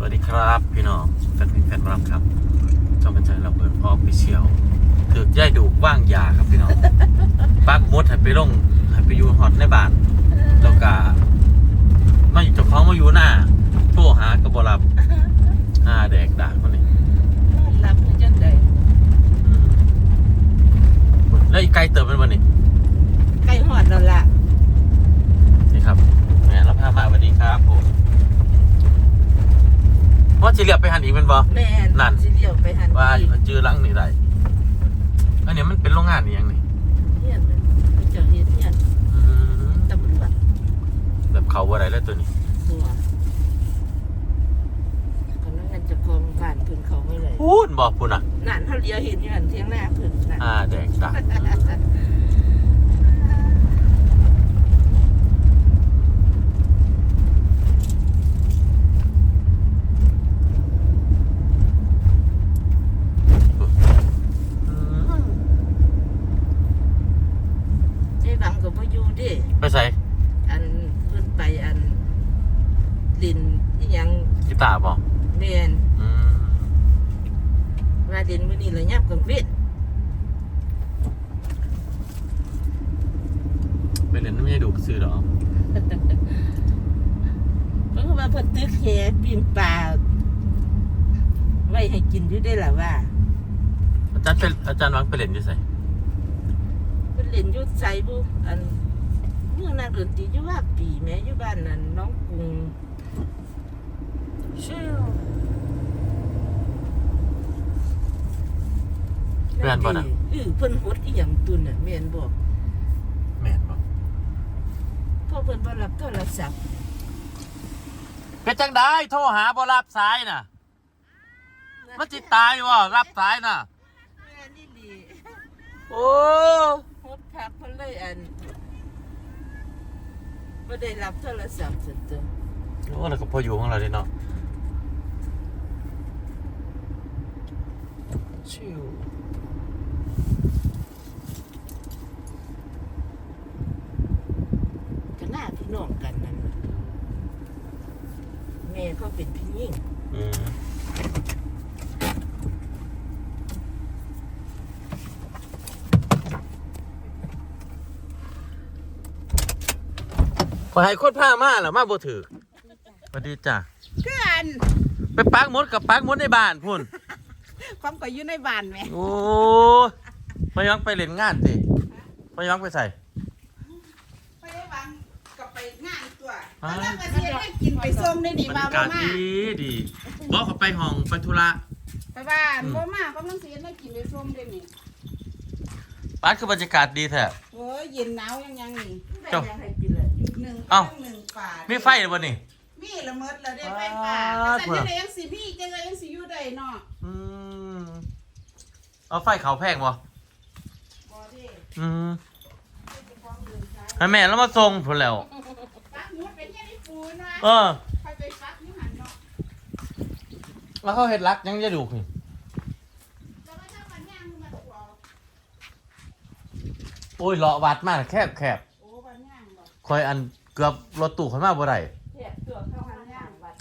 สวัสดีครับพี่น้องแฟนเพลงแฟนบลับครับช่องกันใจเราเปิดออฟฟิเชียลถือย่ายดูว่างยาครับพี่น้องปักมดให้ไปลงให้ไปอยู่ฮอตในบ้านแล้วก็มาอยู่เจ้าของมาอยู่หน้าโทรหากรบบรับหาแดกด่าคนนี้ รับมือจังได อืมแล้วอีกไกลเติมเป็นวันนี้ ใกล้หอดแล้วล่ะ นี่ครับแหมเราพามาสวัสดีครับผม ว่าจะเรียกไปหันอีกเป็นบอแม่นั่นสิเดียวไปหันว่าอีกจือหลังนี่ได้อันนี้มันเป็นโรงงานนี่ยังนี่เฮียนมันไปเจอเฮียนเฮียนอืมตำรวจแบบเขาอะไรแล้วตัวนี้ตัวกำลังงานจะกองบ้านเพิ่นเขาไว้เลยพูดบอกพูดอะ นั่นเขาเลียวเห็นอยู่หันเทียงหน้าเพิ่นนั่น อ่าแดกดักอืม เจ๊บังก็บ่อยู่เดิ ไปใส่ อันเพิ่นไปอันดินอีหยัง กีตาร์บอก แม่น อืม ว่าดินมื้อนี้ละยับกลางเวทไปเรียนน้ำยาดูซื้อหรอเพิ่นก็ว่าเพิ่นตึกแหปีนปลาไว้ให้กินอยู่ได้ล่ะว่า อาจารย์เป็นอาจารย์วังไปเรียนที่ใส่เพิ่นเล่นอยู่ไสบุอันเมื่อนักดนตรีอยู่ว่าปีแม่อยู่บ้านนั้นน้องกรุงชื่อเพื่อนป่ะนะเออเพิ่นฮดอีหยังตุนน่ะแม่นบอกแม่นบอกเพราะเพิ่นบ่รับโทรศัพท์เป็นจังได้โทรหาบ่รับสายน่ะ มันจิตายว่รับสายน่ะ แม่นี่ดีโอ้ฮดคักเพิ่นเลยอันบ่ได้รับโทรศัพท์สุดตัวโอ้แล้วก็พออยู่ของเราดิเนาะชิว ก็ น่าพี่น้องกันนั่นน่ะแม่เขาเป็นพี่หญิงอืมขอให้คนผ้ามาเหรอมาบ่ถือสวัสดีจ้ะกันไปปักมดกับปักมดในบ้านพุ่น ความก็อยู่ในบ้านแหม่ โอ้พอยังไปเล่นงานสิพอยังไปใส่ไปได้บังก็ ไปงานตัวอ่าแล้วก็สิได้กินไปส่งได้ดีบรมารยากาศบ่มาดีดีบอกเขาไปห้องไปธุระไปบ้านอืมบ่มาก็ต้องสิได้กินไปส่งได้นี่บ้านคือบรรยากาศดีแท้โอ้ยเย็นหนาวยังยังนี่เจ้าแม่ยังให้กินเลยหนึ่งเอ้า หนึ่งป่ามีไฟหรือเปล่านี่ มีละเมิดแล้วได้ไฟป่าว้าว แต่จังได๋ยังสิมีจังได๋ยังสิอยู่ได้เนาะอืมเอาไฟเขาแพงบ่บ่เด้อืมเจ้าของเดินสายให้แม่แล้วมาส่งพุ่นแล้วปักหมุดไปเฮ็ดให้ปูนะเออไปไปปักอยู่หั่นเนาะแล้วเขาเห็ดรักยังจะดูนี่แต่ว่าถ้ามันย่างมันก็เอาโอ้ยเลาะวัดมากแคบแคบโอ้มันย่างบ่คอยอันเกือบรถตู้เข้ามาบ่ได้แทบตัวเข้าหันย่างบัด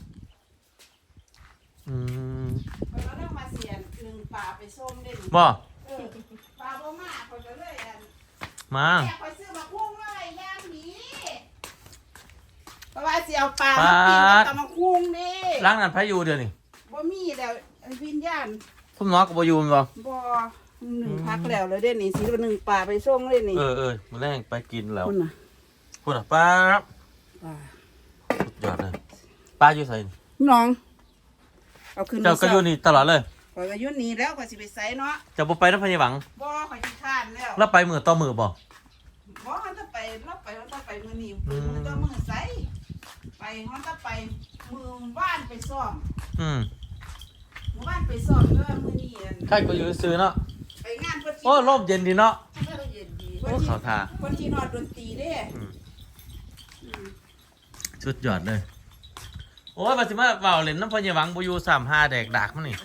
อืมเพิ่นก็ต้องมาเสียนหนึ่งป่าไปส่งได้นี่บ่เออปลาบ่มาเขาก็เลยอันมาแม่คอยซื้อมาคุ้งเลยย่างนี้ เพราะว่าสิเอาปลามาปิ้งกับตำมะคุ้งนี่ล้างนั้นพายุเดี๋ยวนี้บ่มีแล้ววิญญาณคุณหมอก็บ่อยู่แม่นบ่บ่หนึ่งพักแล้วแล้วเด้นี่สิหนึ่งปลาไปส่งเลยนี่เออเออมาแรงไปกินแล้วคุณน่ะพูดอะป้าบปลาสุดยอดเลยป้าอยู่ใส่นี่น้อง เอาขึ้นเจ้าก็อยู่นี่ตลอดเลยข่อยก็อยู่นี่แล้วข่อยสิไปไสเนาะเจ้าบ่ไปนำพยาบังบ่ข่อยสิข้านแล้วแล้วไปมือต่อมือบ่บ่มันจะไปเราไปเราจะไปมื้อนี้อืมมื้อต่อมื้อไส ไปมันจะไปมื้อบ้านไปซ่อมอืมมื้อบ้านไปซ่อมเด้อมื้อนี้อันใครก็อยู่ซื้อเนาะไปงานเพิ่นสิโอ้ลมเย็นดีเนาะ เย็นดีโอ้เขาทาคนที่นอดดนตรีเด้อืมอืมสุดยอดเลย โอ้ยมาสิมาเว้าเล่นน้ำพยาบังบ่อยู่35แดกดากมันนี่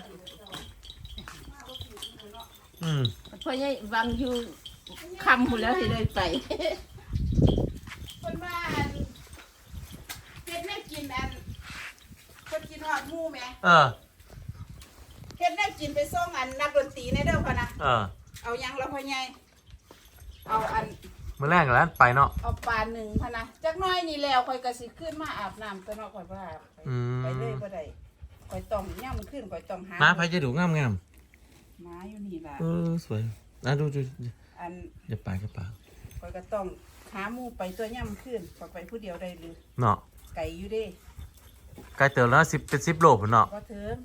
อืมเพราะยังวางอยู่คำหมดแล้วที่ได้ไป คนบ้านเป็ดแม่ กินอันคนกินทอดหมูแหม่เออ เฮ็ดแนวกินไปส่งอันนักดนตรีในเด้อพะนะเออเอาหยังละพ่อใหญ่เอาอันมื้อแรกแล้วไปเนาะ เอาปลาหนึ่งพะนะจักหน้อยนี่แล้วข่อยก็สิขึ้นมาอาบน้ำตัวเนาะข่อยบ่อาบไปอืม ไปเลยบ่ได้ข่อยต้องย่ำขึ้นข่อยต้องหามาไผจะดูงามหมาอยู่นี่ล่ะๆเออสวยนะดูดูอันอย่าปากอย่าปากข่อยก็ต้องหาหมู่ไปตัวย่ำขึ้นข่อยไปผู้เดียวได้หรือเนาะ ไก่อยู่เด้ไกลเติมแล้ว10เป็น10โลพุ่นเนาะบ่เทิง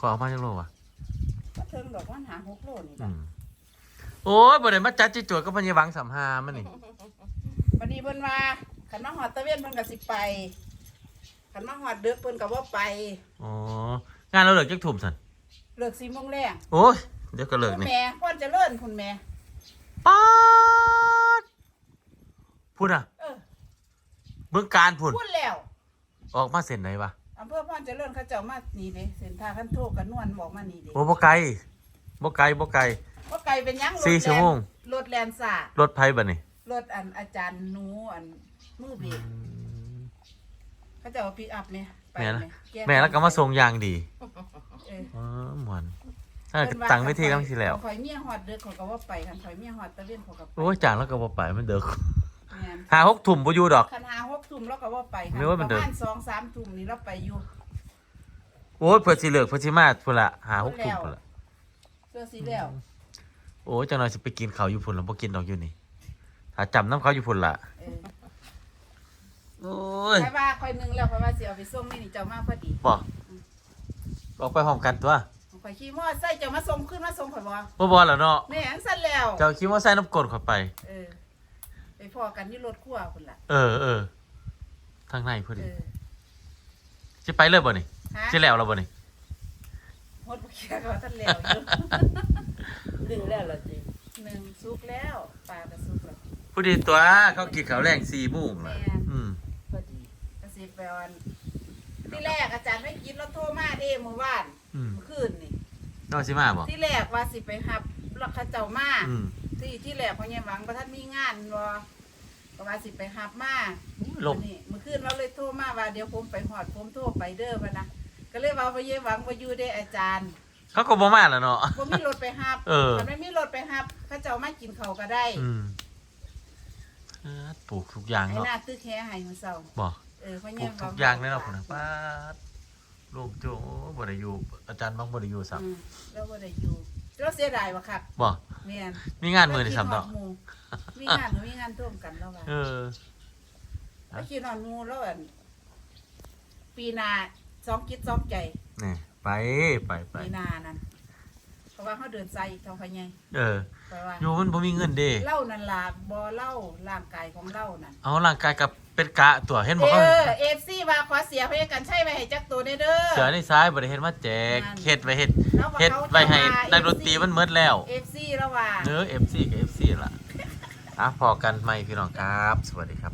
ขอเอามาจักโลวะบ่เทิงดอกมันหาหกโลนี่อืล่ะมโอ้ยบ่ได้มาจัดจิจวดกับพญาวังสามหามันนี่วันนี้เพิ่นว่าคันมาฮอดตะเวนเพิ่นก็สิไปคันมาฮอดดึกเพิ่นก็บ่ไปอ๋องานเราเลิกจักทุ่มซั่นเลิก4โมงแรงโอ้ยเดี๋ยวก็เลิกคุณนี่แม่พ่อนเจริญคุณแม่ป๊าดพุ่นอะ เออ เบิ่งการพุ่นพูดแล้ว ออกมาเส้นไหนวะอำเภอพ่อนเจริญเขาเจ้ามานี่เด้เส้นทางคันโทกกันนวลบอกมานี่เด้โอ้บ่ไกลบ่ไกลบ่ไกล ว่าไกลเป็นหยังรถสี่แลนชั่วโมง รถแลนซ่ารถไผบัดนี่รถอันอาจารย์หนูอันมือเบรกเขาเจ้าเอาปิกอัพไหมไปแม่ไหนะแก้แม่แล้วก็มาส่งอย่างดีเอออ๋อหมวนถ้าตังไว้ที่ตั้งที่แล้ว ข่อยเมียฮอดเด้อเขาก็ว่าไปคันข่อยเมียฮอดตะเวนเขาก็ไปโอ้ยจางแล้วก็บ่ไปมันเด้อ แม่นหาหกทุ่มบ่อยู่ดอก คันหาหกทุ่มแล้วก็ว่าไปค่ะนึกว่ามันปเดิระนมาณสองสามทุ่มนี่เราไปอยู่โอ้ยเพิ่นสิเลิกเพิ่นสิมาพุ่นละหาหกทุ่มพุ่นละเสื้อสีแล้วโอ้ยจังหน่อยสิไปกินข้าวอยู่พุ่นแล้วบ่กินดอกอยู่นี่ถ้าจำน้ำเขาอยู่พุ่นละเออโอ้ยใครว่าคอยหนึงแล้วคอยว่าสิเอาไปส่งนี่นี่เจ้ามาพอดีบ่ออกไปพร้อมกันตัวข่อยขี่มอไซค์เจ้ามาส่งขึ้นมาส่งข่อยบ่บ่บ่แล้วเนาะแม่อันสั่นแล้ว เจ้าคิดว่าใส่น้ำกรดเข้าไป เออ ไปพอกันที่รถขั้วพุ่นล่ะเออเออทางในพอเอดีอสิไปเลยบ่นี่ฮะสิแล้วแล้วบ่นี่หมดบ่เคียก็ท่านแล้วอยู่ ดึงแล้วเหรอจิหนึ่งสุกแล้วปลาก็สุกแล้วผู้ดีตัวเขากินข้าวแรง4โมงล่ะแม่นอืมพอดีก็สิไปวันที่แรกอาจารย์ไม่กินรถโทรมาเด้เมื่อวานอืมเมื่อคืนนี่ นอกสิมาบ่ที่แรกว่าสิไปหับรถเขาเจ้ามาอืม ที่ที่แรกพ่อใหญ่หวังบ่ทันมีงานบ่ก็ว่าสิไปหับมาลมนี่เมื่อคืนเราเลยโทรมาว่าเดี๋ยวผมไปหอดผมโทรไปเด้อมานะก็เลยว่าพ่อเยหวังว่าอยู่ได้อาจารย์ เขาก็บ่มาแล้วเนาะผมมีรถไปหับเออถ้าไม่มีรถไปหับเขาเจ้ามากินเขาวก็ได้อืมเออปลูกทุกอย่างไอ้เนาะหน้าตึกแค่ให้มื้อเช้าบ่เออพ่อปใหลูญ่กหวัทุงกอย่างเลยเนาะพุ่นน่ะป้าดลูกโจบ่ได้อยู่อาจารย์บังบ่ได้อยู่ซ้ํอืมแล้วบ่ได้อยู่ เราเสียดายว่ะครับบ่แม่นมีงานมื้อนี่ซ้ํเนาะแล้วคิดฮอดหมู่มีงานหรือมีงานร่วมกันแล้วว่าเออแล้วคิดฮอดหมู่แล้วอันปีหน้าสองคิดสองใจนี่ไปไปไปปีหน้านั่นเพ ราะว่าเขาเดินไซเท่าพ่อใหญ่เออเพราะว่าอยู่มันบ่มีเงินเด้เหล่านั่นล่ะบ่เหล่าร่างกายของเหล่านั่นเอาร่างกายกับเป็นกะตัวเห็นเอบ่เขาอเอฟซีว่าขอเสียพยากันใช่ไปให้จักตัวเด้อเด้อ เสือในซ้ายบ่ได้เฮ็ดมาแจกนั่น เฮ็ดไว้เฮ็ดแล้วว่าเฮ็ดขาไว้ให้จะว่านักดนตรีมันหมดแล้ว เอฟซีแล้วว่า เนื้อ FC กับ FC ล่ะอะพอกันใหม่พี่น้องครับ สวัสดีครับ